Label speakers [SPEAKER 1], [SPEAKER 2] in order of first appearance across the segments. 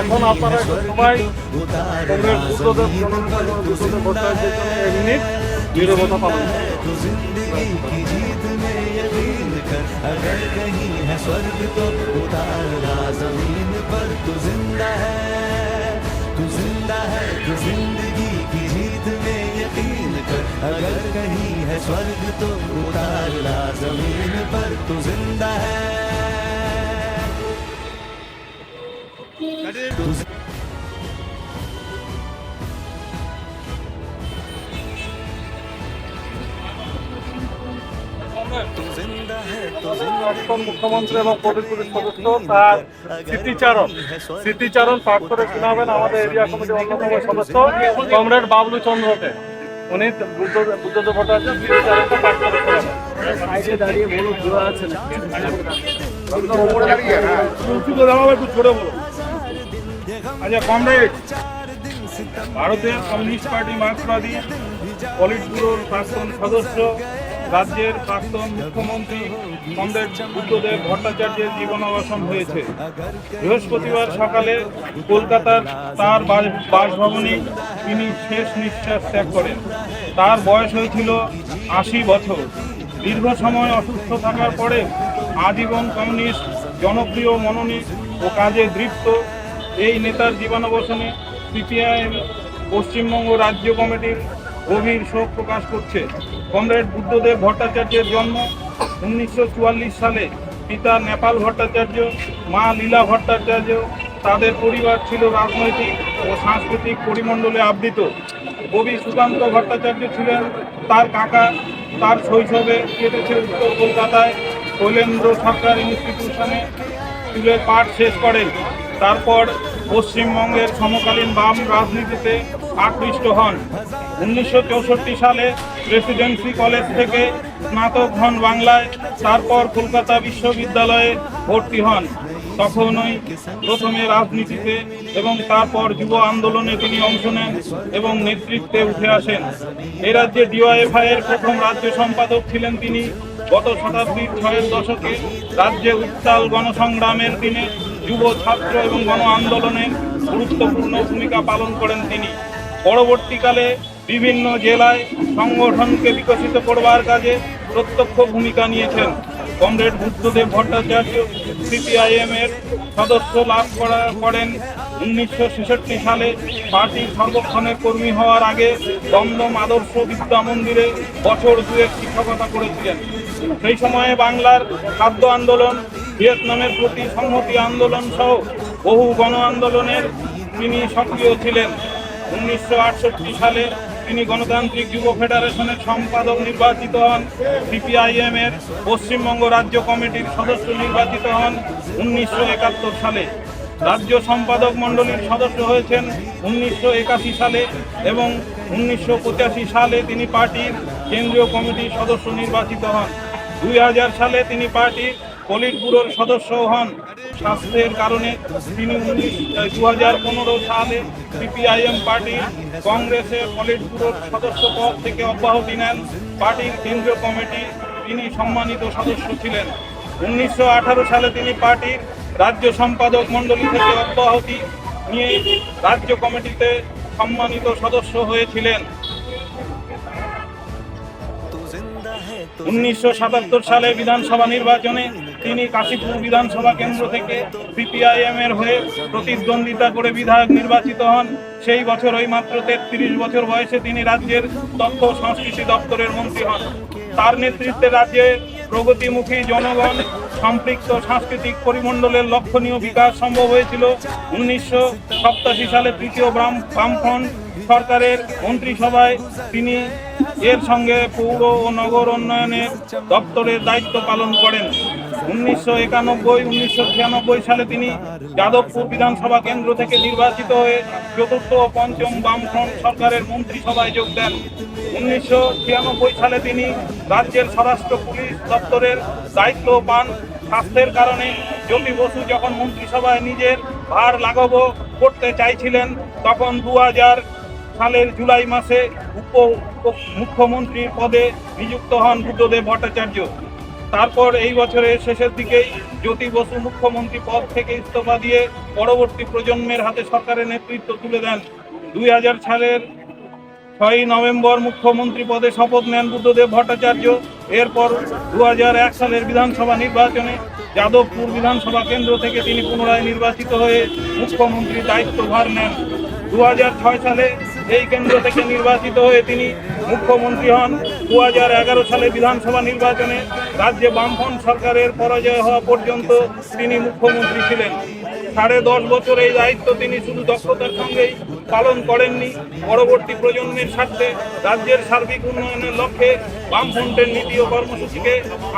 [SPEAKER 1] এখন আপনারা একটু সবাই কংগ্রেস বুদ্ধদেব জননেতা এবং বুদ্ধদেব ভট্টাচার্যের জন্য এক মিনিট নীরবতা পালন করুন।
[SPEAKER 2] तो जिंदगी की जीत में यकीन कर अगर कहीं है स्वर्ग तो उतार ला जमीन पर तू जिंदा है तू जिंदा है तू जिंदगी की जीत में यकीन कर अगर कहीं है स्वर्ग तो उतार ला जमीन पर तू जिंदा है
[SPEAKER 1] মুখ্যমন্ত্রী এবং পরিষদের সদস্য তার স্মৃতিচারণ। স্মৃতিচারণ পাঠ করে শোনাবেন আমাদের এরিয়া কমিটির অন্যতম সদস্য কমরেড বাবলু চন্দ্রকে উনি বুদ্ধদেব বুদ্ধদেব ভট্টাচার্য স্মৃতিচারণটা পাঠ করে শোনাবেন। সাইডে দাঁড়িয়ে বলো আছে না?
[SPEAKER 3] আচ্ছা কমরেড ভারতের কমিউনিস্ট পার্টি মার্ক্সবাদী পলিট ব্যুরোর প্রাক্তন সদস্য, রাজ্যের প্রাক্তন মুখ্যমন্ত্রী কমরেড বুদ্ধদেব ভট্টাচার্যের জীবনাবসান হয়েছে। বৃহস্পতিবার সকালে কলকাতার তার বাস- বাসভবনে তিনি শেষ নিঃশ্বাস ত্যাগ করেন। তার বয়স হয়েছিল আশি বছর। দীর্ঘ সময় অসুস্থ থাকার পরে আজীবন কমিউনিস্ট, জনপ্রিয়, মনোনীত ও কাজে দৃপ্ত এই নেতার জীবনাবসানে সিপিআইএম, পশ্চিমবঙ্গ রাজ্য কমিটির গভীর শোক প্রকাশ করছে। কমরেড বুদ্ধদেব ভট্টাচার্যের জন্ম উনিশশো চুয়াল্লিশ সালে। পিতা নেপাল ভট্টাচার্য, মা লীলা ভট্টাচার্য, তাদের পরিবার ছিল রাজনৈতিক ও সাংস্কৃতিক পরিমণ্ডলে আবৃত। কবি সুকান্ত ভট্টাচার্য ছিলেন তার কাকা। তার শৈশবে কেটেছে উত্তর কলকাতায়। শৈলেন্দ্র সরকার ইনস্টিটিউশনে স্কুলের পাঠ শেষ করেন। তারপর পশ্চিমবঙ্গের সমকালীন বাম রাজনীতিতে আকৃষ্ট হন। উনিশশো চৌষট্টি সালে প্রেসিডেন্সি কলেজ থেকে স্নাতক হন বাংলায়, তারপর কলকাতা বিশ্ববিদ্যালয়ে ভর্তি হন। তখনই প্রথমে রাজনীতিতে এবং তারপর যুব আন্দোলনে তিনি অংশ নেন এবং নেতৃত্বে উঠে আসেন। এ রাজ্যে ডিওয়াইএফআই এর প্রথম রাজ্য সম্পাদক ছিলেন তিনি। গত শতাব্দীর ছয়ের দশকে রাজ্যে উত্তাল গণসংগ্রামের দিনে যুব, ছাত্র এবং গণ আন্দোলনের গুরুত্বপূর্ণ ভূমিকা পালন করেন তিনি। পরবর্তীকালে বিভিন্ন জেলায় সংগঠনকে বিকশিত করবার কাজে প্রত্যক্ষ ভূমিকা নিয়েছেন। কমরেড বুদ্ধদেব ভট্টাচার্য সিপিআইএম এর সদস্য লাভ করা করেন। উনিশশো ছেষট্টি সালে পার্টির সর্বক্ষণের কর্মী হওয়ার আগে দমদম আদর্শ বিদ্যা মন্দিরে বছর দুয়েক শিক্ষকতা করেছিলেন। সেই সময়ে বাংলার খাদ্য আন্দোলন ভিয়েতনামের প্রতি সংহতি আন্দোলন সহ বহু গণ আন্দোলনের তিনি সক্রিয় ছিলেন। উনিশশো আটষট্টি সালে তিনি গণতান্ত্রিক যুব ফেডারেশনের সম্পাদক নির্বাচিত হন, সিপিআইএম এর পশ্চিমবঙ্গ রাজ্য কমিটির সদস্য নির্বাচিত হন উনিশশো একাত্তর সালে। রাজ্য সম্পাদক মণ্ডলীর সদস্য হয়েছেন উনিশশো একাশি সালে এবং উনিশশো পঁচাশি সালে তিনি পার্টির কেন্দ্রীয় কমিটির সদস্য নির্বাচিত হন। দুই হাজার সালে তিনি পার্টির পলিটব্যুরোর সদস্য হন। স্বাস্থ্যের কারণে তিনি দু হাজার পনেরো সালে সিপিআইএম পার্টির কংগ্রেসের পলিটব্যুরোর সদস্য পদ থেকে অব্যাহতি নেন। পার্টির কেন্দ্রীয় কমিটি তিনি সম্মানিত সদস্য ছিলেন। উনিশশো আঠারো সালে তিনি পার্টির রাজ্য সম্পাদক মণ্ডলী থেকে অব্যাহতি নিয়ে রাজ্য কমিটিতে সম্মানিত সদস্য হয়েছিলেন। উনিশশো সাতাত্তর সালে বিধানসভা নির্বাচনে তিনি কাশীপুর বিধানসভা কেন্দ্র থেকে সিপিআইএম এর হয়ে প্রতিদ্বন্দ্বিতা করে বিধায়ক নির্বাচিত হন। সেই বছর ওই মাত্র তেত্রিশ বছর বয়সে তিনি রাজ্যের তথ্য সংস্কৃতি দপ্তরের মন্ত্রী হন। তার নেতৃত্বে রাজ্যে প্রগতিমুখী জনগণ, সম্পৃক্ত সাংস্কৃতিক পরিমণ্ডলের লক্ষণীয় বিকাশ সম্ভব হয়েছিল। উনিশশো সালে তৃতীয় বাম- বামফ্রন্ট সরকারের মন্ত্রিসভায় তিনি এর সঙ্গে পৌর ও নগর উন্নয়নের দপ্তরের দায়িত্ব পালন করেন। উনিশশো একানব্বই, উনিশশো ছিয়ানব্বই সালে তিনি যাদবপুর বিধানসভা কেন্দ্র থেকে নির্বাচিত হয়ে চতুর্থ ও পঞ্চম বামফ্রন্ট সরকারের মন্ত্রিসভায় যোগ দেন। উনিশশো ছিয়ানব্বই সালে তিনি রাজ্যের স্বরাষ্ট্র পুলিশ দপ্তরের দায়িত্ব পান। স্বাস্থ্যের কারণে জ্যোতি বসু যখন মন্ত্রিসভায় নিজের ভার লাঘব করতে চাইছিলেন, তখন দু হাজার সালের জুলাই মাসে উপ মুখ্যমন্ত্রীর পদে নিযুক্ত হন বুদ্ধদেব ভট্টাচার্য। তারপর এই বছরের শেষের দিকেই জ্যোতি বসু মুখ্যমন্ত্রী পদ থেকে ইস্তফা দিয়ে পরবর্তী প্রজন্মের হাতে সরকারের নেতৃত্ব তুলে দেন। দুই হাজার সালের ছয়ই নভেম্বর মুখ্যমন্ত্রী পদে শপথ নেন বুদ্ধদেব ভট্টাচার্য। এরপর দু সালের বিধানসভা নির্বাচনে যাদবপুর বিধানসভা কেন্দ্র থেকে তিনি পুনরায় নির্বাচিত হয়ে মুখ্যমন্ত্রীর দায়িত্বভার নেন। দু হাজার ছয় সালে এই কেন্দ্র থেকে নির্বাচিত হয়ে তিনি মুখ্যমন্ত্রী হন। দু হাজার এগারো সালে বিধানসভা নির্বাচনে রাজ্যে বামফ্রন্ট সরকারের পরাজয় হওয়া পর্যন্ত তিনি মুখ্যমন্ত্রী ছিলেন। সাড়ে দশ বছর এই দায়িত্ব তিনি শুধু দক্ষতার সঙ্গেই পালন করেননি। পরবর্তী প্রজন্মের স্বার্থে রাজ্যের সার্বিক উন্নয়নের লক্ষ্যে বামফ্রন্টের নীতি ও কর্মসূচিকে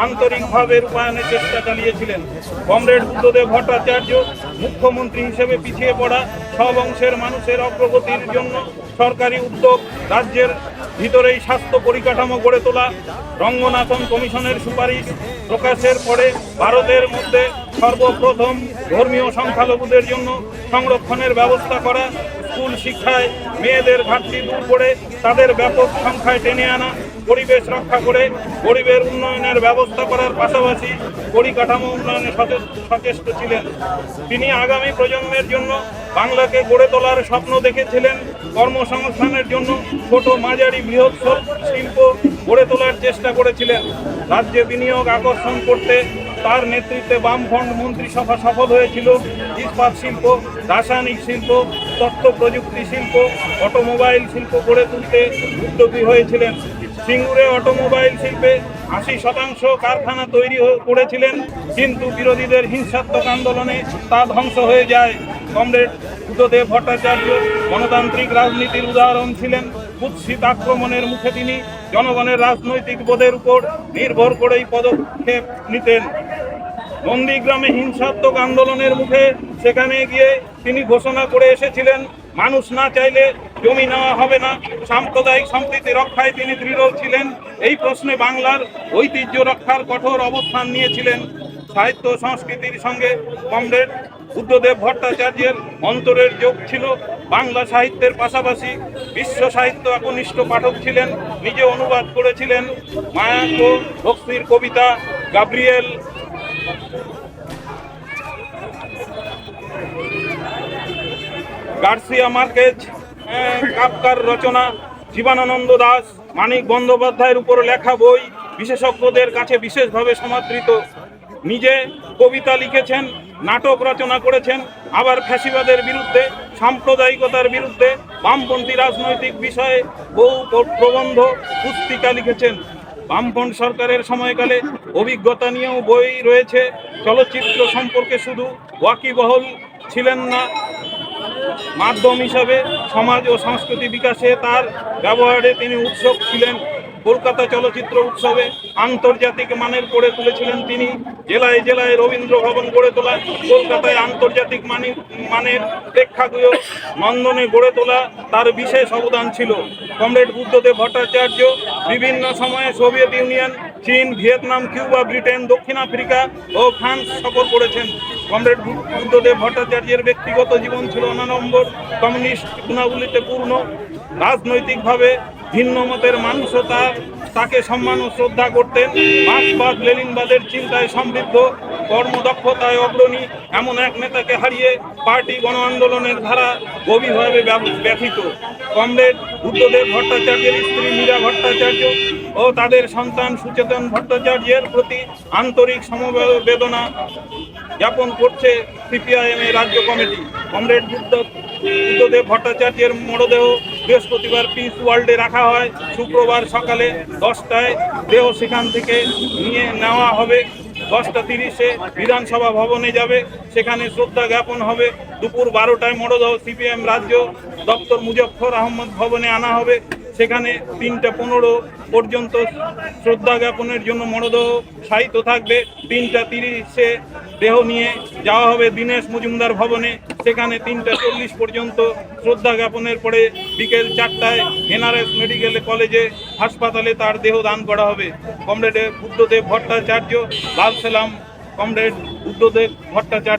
[SPEAKER 3] আন্তরিকভাবে রূপায়ণের চেষ্টা চালিয়েছিলেন। কমরেড বুদ্ধদেব ভট্টাচার্য মুখ্যমন্ত্রী হিসেবে পিছিয়ে পড়া সব অংশের মানুষের অগ্রগতির জন্য সরকারি উদ্যোগ, রাজ্যের ভিতরেই স্বাস্থ্য পরিকাঠামো গড়ে তোলা, রঙ্গনাথন কমিশনের সুপারিশ প্রকাশের পরে ভারতের মধ্যে সর্বপ্রথম ধর্মীয় সংখ্যালঘুদের জন্য সংরক্ষণের ব্যবস্থা করা, স্কুল শিক্ষায় মেয়েদের ঘাটতি দূর করে তাদের ব্যাপক সংখ্যায় টেনে আনা, পরিবেশ রক্ষা করে গরিবের উন্নয়নের ব্যবস্থা করার পাশাপাশি পরিকাঠামো উন্নয়নে সচেষ্ট ছিলেন। তিনি আগামী প্রজন্মের জন্য বাংলাকে গড়ে তোলার স্বপ্ন দেখেছিলেন। কর্মসংস্থানের জন্য ছোট মাঝারি বৃহৎ শিল্প গড়ে তোলার চেষ্টা করেছিলেন। রাজ্যে বিনিয়োগ আকর্ষণ করতে তার নেতৃত্বে বামফ্রন্ট মন্ত্রিসভা সফল হয়েছিল। ইস্পাত শিল্প, রাসায়নিক শিল্প তথ্য প্রযুক্তি শিল্প, অটোমোবাইল শিল্প গড়ে তুলতে উদ্যোগী হয়েছিলেন। সিঙ্গুরে অটোমোবাইল শিল্পে আশি শতাংশ কারখানা তৈরি করেছিলেন, কিন্তু বিরোধীদের হিংসাত্মক আন্দোলনে তা ধ্বংস হয়ে যায়। কমরেড বুদ্ধদেব ভট্টাচার্য গণতান্ত্রিক রাজনীতির উদাহরণ ছিলেন। কুৎসিত আক্রমণের মুখে তিনি জনগণের রাজনৈতিক বোধের উপর নির্ভর করেই পদক্ষেপ নিতেন। নন্দীগ্রামে হিংসাত্মক আন্দোলনের মুখে সেখানে গিয়ে তিনি ঘোষণা করে এসেছিলেন, মানুষ না চাইলে জমি নেওয়া হবে না, সাম্প্রদায়িক সম্প্রীতি রক্ষায় তিনি দৃঢ় ছিলেন, এই প্রশ্নে বাংলার ঐতিহ্য রক্ষার কঠোর অবস্থান নিয়েছিলেন। সাহিত্য সংস্কৃতির সঙ্গে কমরেড বুদ্ধদেব ভট্টাচার্যের অন্তরের যোগ ছিল, বাংলা সাহিত্যের পাশাপাশি বিশ্ব সাহিত্য একনিষ্ঠ পাঠক ছিলেন, নিজে অনুবাদ করেছিলেন মায়াঙ্ক ভক্তির কবিতা গাব্রিয়েল গার্সিয়া মার্কেজ আহ, কাফকার রচনা জীবানন্দ দাস মানিক বন্দ্যোপাধ্যায়ের উপর লেখা বই বিশেষজ্ঞদের কাছে বিশেষভাবে সমাদৃত। নিজে কবিতা লিখেছেন নাটক রচনা করেছেন আবার ফ্যাসিবাদের বিরুদ্ধে সাম্প্রদায়িকতার বিরুদ্ধে বামপন্থী রাজনৈতিক বিষয়ে বহু প্রবন্ধ পুস্তিকা লিখেছেন। বামফ্রন্ট সরকারের সময়কালে অভিজ্ঞতা নিয়েও বই রয়েছে। চলচ্চিত্র সম্পর্কে শুধু ওয়াকিবহল ছিলেন না, মাধ্যম হিসাবে সমাজ ও সংস্কৃতি বিকাশে তার ব্যবহারে তিনি উৎসব ছিলেন। কলকাতা চলচ্চিত্র উৎসবে আন্তর্জাতিক মানের গড়ে তুলেছিলেন তিনি। জেলায় জেলায় রবীন্দ্র ভবন গড়ে তোলা, কলকাতায় আন্তর্জাতিক মানের মানের প্রেক্ষাগৃহ নন্দনে গড়ে তোলা তার বিশেষ অবদান ছিল। কমরেড বুদ্ধদেব ভট্টাচার্য, বিভিন্ন সময়ে সোভিয়েত ইউনিয়ন, চীন, ভিয়েতনাম, কিউবা, ব্রিটেন, দক্ষিণ আফ্রিকা ও ফ্রান্স সফর করেছেন। কমরেড বুদ্ধদেব ভট্টাচার্যের ব্যক্তিগত জীবন ছিল অনানম্বর কমিউনিস্ট গুণাবলীতে পূর্ণ। রাজনৈতিকভাবে ভিন্ন মতের মানুষও তার তাকে সম্মান ও শ্রদ্ধা করতেন। মার্ক্সবাদ, লেনিনবাদের চিন্তায় সমৃদ্ধ, কর্মদক্ষতায় অগ্রণী, এমন এক নেতাকে হারিয়ে পার্টি গণ আন্দোলনের ধারা গভীরভাবে ব্যথিত। কমরেড, বুদ্ধদেব ভট্টাচার্যের স্ত্রী মীরা ভট্টাচার্য ও তাদের সন্তান সুচেতন ভট্টাচার্যের প্রতি আন্তরিক সমবেদনা জ্ঞাপন করছে সিপিআইএম রাজ্য কমিটি। কমরেড, বুদ্ধ বুদ্ধদেব ভট্টাচার্যের মরদেহ বৃহস্পতিবার পিস ওয়ার্ল্ডে রাখা হয়। শুক্রবার সকালে দশটায় দেহ সেখান থেকে নিয়ে নেওয়া হবে। দশটা তিরিশে বিধানসভা ভবনে যাবে। সেখানে শ্রদ্ধা জ্ঞাপন হবে। দুপুর বারোটায় মরদেহ সিপিএম রাজ্য দপ্তর মুজফর আহমদ ভবনে আনা হবে। সেখানে তিনটা পনেরো পর্যন্ত শ্রদ্ধা জ্ঞাপনের জন্য মরদেহ সাহিত্য থাকবে। তিনটা তিরিশে দেহ নিয়ে যাওয়া হবে দীনেশ মজুমদার ভবনে। সেখানে তিনটা চল্লিশ পর্যন্ত শ্রদ্ধা জ্ঞাপনের পরে বিকেল চারটায় এনআরএস মেডিকেল কলেজে হাসপাতালে তার দেহ দান করা হবে। কমরেড বুদ্ধদেব ভট্টাচার্য লাল সালাম কমরেড বুদ্ধদেব ভট্টাচার্য।